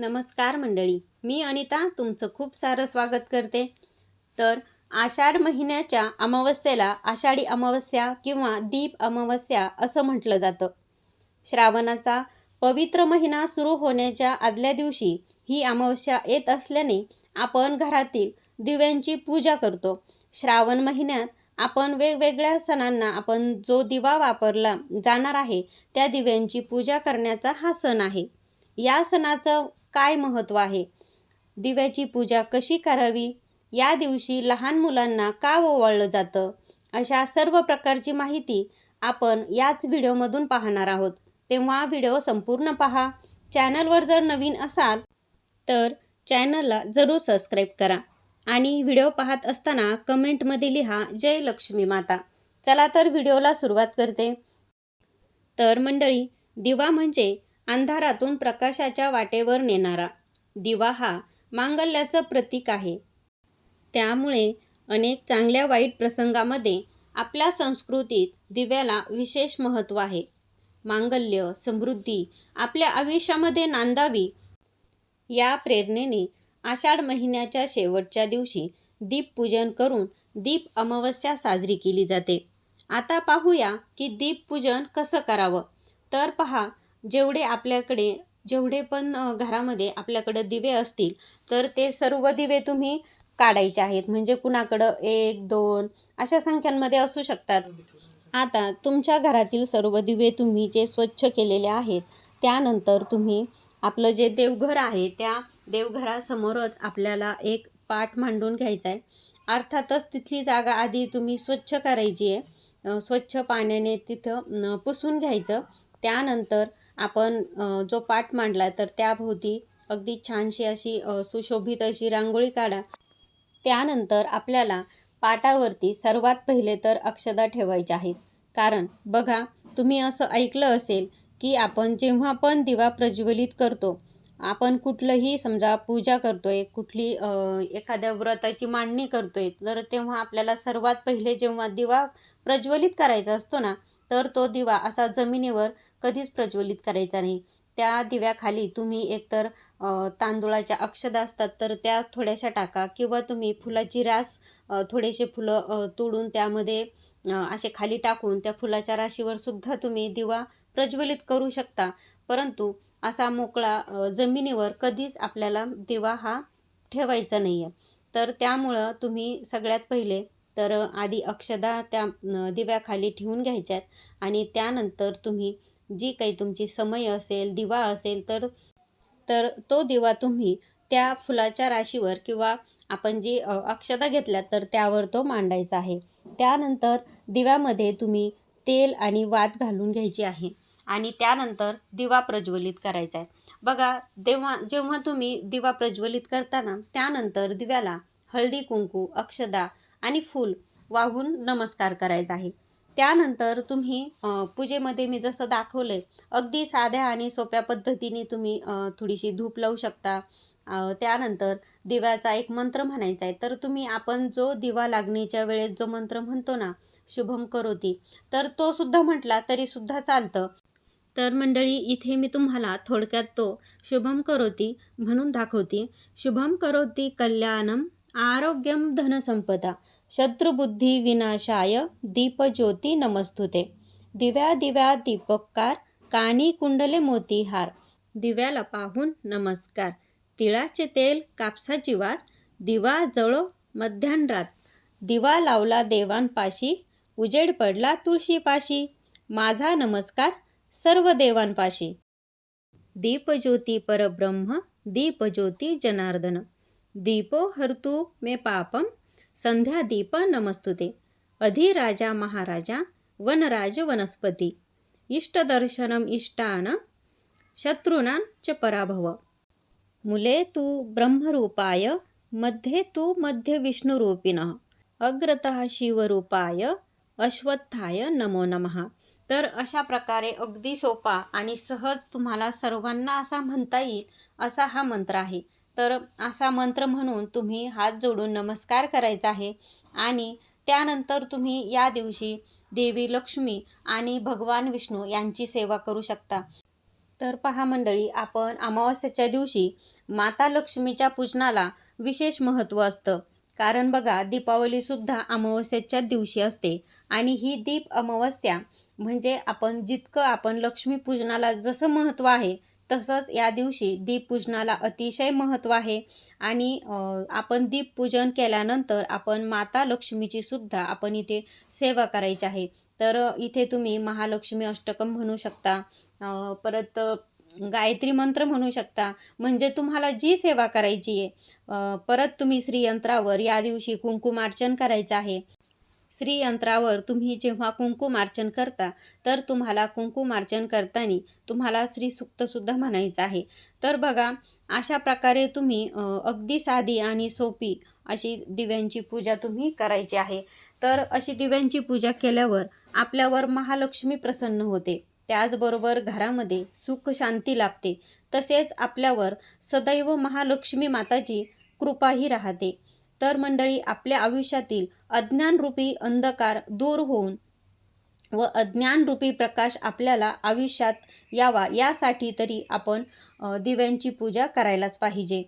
नमस्कार मंडळी मी अनिता तुमचं खूप सारं स्वागत करते. तर आषाढ महिन्याच्या अमावस्येला आषाढी अमावस्या किंवा दीप अमावस्या असं म्हटलं जातं. श्रावणाचा पवित्र महिना सुरू होण्याच्या आदल्या दिवशी ही अमावस्या येत असल्याने आपण घरातील दिव्यांची पूजा करतो. श्रावण महिन्यात आपण वेगवेगळ्या सणांना आपण जो दिवा वापरला जाणार आहे त्या दिव्यांची पूजा करण्याचा हा सण आहे. या सणाचं काय महत्त्व आहे? दिव्याची पूजा कशी करावी? या दिवशी लहान मुलांना का ओवाळलं जातं? अशा सर्व प्रकारची माहिती आपण याच व्हिडिओमधून पाहणार आहोत. तेव्हा व्हिडिओ संपूर्ण पहा. चॅनलवर जर नवीन असाल तर चॅनलला जरूर सबस्क्राईब करा आणि व्हिडिओ पाहत असताना कमेंटमध्ये लिहा जय लक्ष्मी माता. चला तर व्हिडिओला सुरुवात करते. तर मंडळी दिवा म्हणजे अंधारातून प्रकाशाच्या वाटेवर नेणारा. दिवा हा मांगल्याचं प्रतीक आहे. त्यामुळे अनेक चांगल्या वाईट प्रसंगामध्ये आपल्या संस्कृतीत दिव्याला विशेष महत्त्व आहे. मांगल्य समृद्धी आपल्या आयुष्यामध्ये नांदावी या प्रेरणेने आषाढ महिन्याच्या शेवटच्या दिवशी दीपपूजन करून दीप अमावस्या साजरी केली जाते. आता पाहूया की दीपपूजन कसं करावं? तर पहा जेवढे आपल्याकडे जेवढे पण घरामध्ये आपल्याकडं दिवे असतील तर ते सर्व दिवे तुम्ही काढायचे आहेत. म्हणजे कुणाकडं एक दोन अशा संख्यांमध्ये असू शकतात. आता तुमच्या घरातील सर्व दिवे तुम्ही जे स्वच्छ केलेले आहेत त्यानंतर तुम्ही आपलं जे देवघर आहे त्या देवघरासमोरच आपल्याला एक पाट मांडून घ्यायचा आहे अर्थातच तिथली जागा आधी तुम्ही स्वच्छ करायची आहे. स्वच्छ पाण्याने तिथं पुसून घ्यायचं. त्यानंतर आपण जो पाठ मांडला तर त्याभोवती अगदी छानशी अशी सुशोभित अशी रांगोळी काढा. त्यानंतर आपल्याला पाटावरती सर्वात पहिले तर अक्षदा ठेवायच्या आहेत. कारण बघा तुम्ही असं ऐकलं असेल की आपण जेव्हा पण दिवा प्रज्वलित करतो आपण कुठलंही समजा पूजा करतो आहे कुठली एखाद्या व्रताची मांडणी करतो आहे तर तेव्हा आपल्याला सर्वात पहिले जेव्हा दिवा प्रज्वलित करायचा असतो ना तर तो दिवा असा जमिनीवर कधीच प्रज्वलित करायचा नाही. त्या दिव्याखाली तुम्ही एकतर तांदुळाच्या तांदूळाच्या अक्षदा असतात तर त्या थोड्याशा टाका किंवा तुम्ही फुलाची रास थोडेसे फुलं तोडून त्यामध्ये असे खाली टाकून त्या फुलाच्या राशीवर सुद्धा तुम्ही दिवा प्रज्वलित करू शकता. परंतु असा मोकळा जमिनीवर कधीच आपल्याला दिवा हा ठेवायचा नाही आहे तर त्यामुळं तुम्ही सगळ्यात पहिले तर आधी अक्षदा त्या दिव्याखाली ठेवून घ्यायच्यात आणि त्यानंतर तुम्ही जी काही तुमची समय असेल दिवा असेल तर तर तो दिवा तुम्ही त्या फुलाच्या राशीवर किंवा आपण जी अक्षता घेतल्यात तर त्यावर तो मांडायचा आहे. त्यानंतर दिव्यामध्ये तुम्ही तेल आणि वात घालून घ्यायची आहे आणि त्यानंतर दिवा प्रज्वलित करायचा आहे. बघा तेव्हा जेव्हा तुम्ही दिवा प्रज्वलित करताना त्यानंतर दिव्याला हळदी कुंकू अक्षदा आणि फूल वाहून नमस्कार करायचा आहे. त्यानंतर तुम्ही पूजेमध्ये मी जसं दाखवलं आहे अगदी साध्या आणि सोप्या पद्धतीने तुम्ही थोडीशी धूप लावू शकता. त्यानंतर दिव्याचा एक मंत्र म्हणायचा आहे. तर तुम्ही आपण जो दिवा लागणीच्या वेळेस जो मंत्र म्हणतो ना शुभम करोती तर तो सुद्धा म्हटला तरीसुद्धा चालतं. तर मंडळी इथे मी तुम्हाला थोडक्यात तो शुभम करोती म्हणून दाखवते. शुभम करोती कल्याणम आरोग्यम धनसंपदा शत्रुबुद्धी विनाशाय दीपज्योती नमस्तुते. दिव्या दिव्या दीपककार कानी कुंडले मोतीहार. दिव्याला पाहून नमस्कार. तिळाचे तेल कापसाची वात दिवा जळो मध्यानरात दिवा लावला देवांपाशी उजेड पडला तुळशीपाशी. माझा नमस्कार सर्व देवांपाशी. दीपज्योती परब्रह्म दीपज्योती जनार्दन. दीपो हरतु मे पापम संध्या दीप नमस्तुते। अधिराजा महाराजा वनराज वनस्पती। इष्टदर्शनम इष्टान शत्रूणां च पराभव। मुले तु ब्रह्मरूपायमध्ये तु मध्य विष्णुरूपिणः। अग्रतः शिवरूपाय अश्वत्थाय नमो नमः। तर अशा प्रकारे अगदी सोपा आणि सहज तुम्हाला सर्वांना असा म्हणता येईल असा हा मंत्र आहे. तर असा मंत्र म्हणून तुम्ही हात जोडून नमस्कार करायचा आहे. आणि त्यानंतर तुम्ही या दिवशी देवी लक्ष्मी आणि भगवान विष्णू यांची सेवा करू शकता. तर पहा मंडळी आपण अमावास्याच्या दिवशी माता लक्ष्मीच्या पूजनाला विशेष महत्त्व असतं. कारण बघा दीपावलीसुद्धा अमावस्याच्या दिवशी असते. आणि ही दीप अमावस्या म्हणजे आपण जितकं आपण लक्ष्मीपूजनाला जसं महत्त्व आहे तसंच या दिवशी दीपपूजनाला अतिशय महत्त्व आहे. आणि आपण दीपपूजन केल्यानंतर आपण माता लक्ष्मीची सुद्धा आपण इथे सेवा करायची आहे. तर इथे तुम्ही महालक्ष्मी अष्टकम म्हणू शकता परत गायत्री मंत्र म्हणू शकता म्हणजे तुम्हाला जी सेवा करायची आहे परत तुम्ही श्रीयंत्रावर या दिवशी कुंकुमार्चन करायचं आहे. श्रीयंत्रावर तुम्ही जेव्हा कुंकुमार्चन करता तर तुम्हाला कुंकुमार्चन करताना तुम्हाला श्रीसुक्तसुद्धा म्हणायचं आहे. तर बघा अशा प्रकारे तुम्ही अगदी साधी आणि सोपी अशी दिव्यांची पूजा तुम्ही करायची आहे. तर अशी दिव्यांची पूजा केल्यावर आपल्यावर महालक्ष्मी प्रसन्न होते. त्याचबरोबर घरामध्ये सुख शांती लाभते. तसेच आपल्यावर सदैव महालक्ष्मी माताची कृपाही राहते. तर मंडळी आपल्या आयुष्यातील अज्ञानरूपी अंधकार दूर होऊन व अज्ञानरूपी प्रकाश आपल्याला आयुष्यात यावा यासाठी तरी आपण दिव्यांची पूजा करायलाच पाहिजे.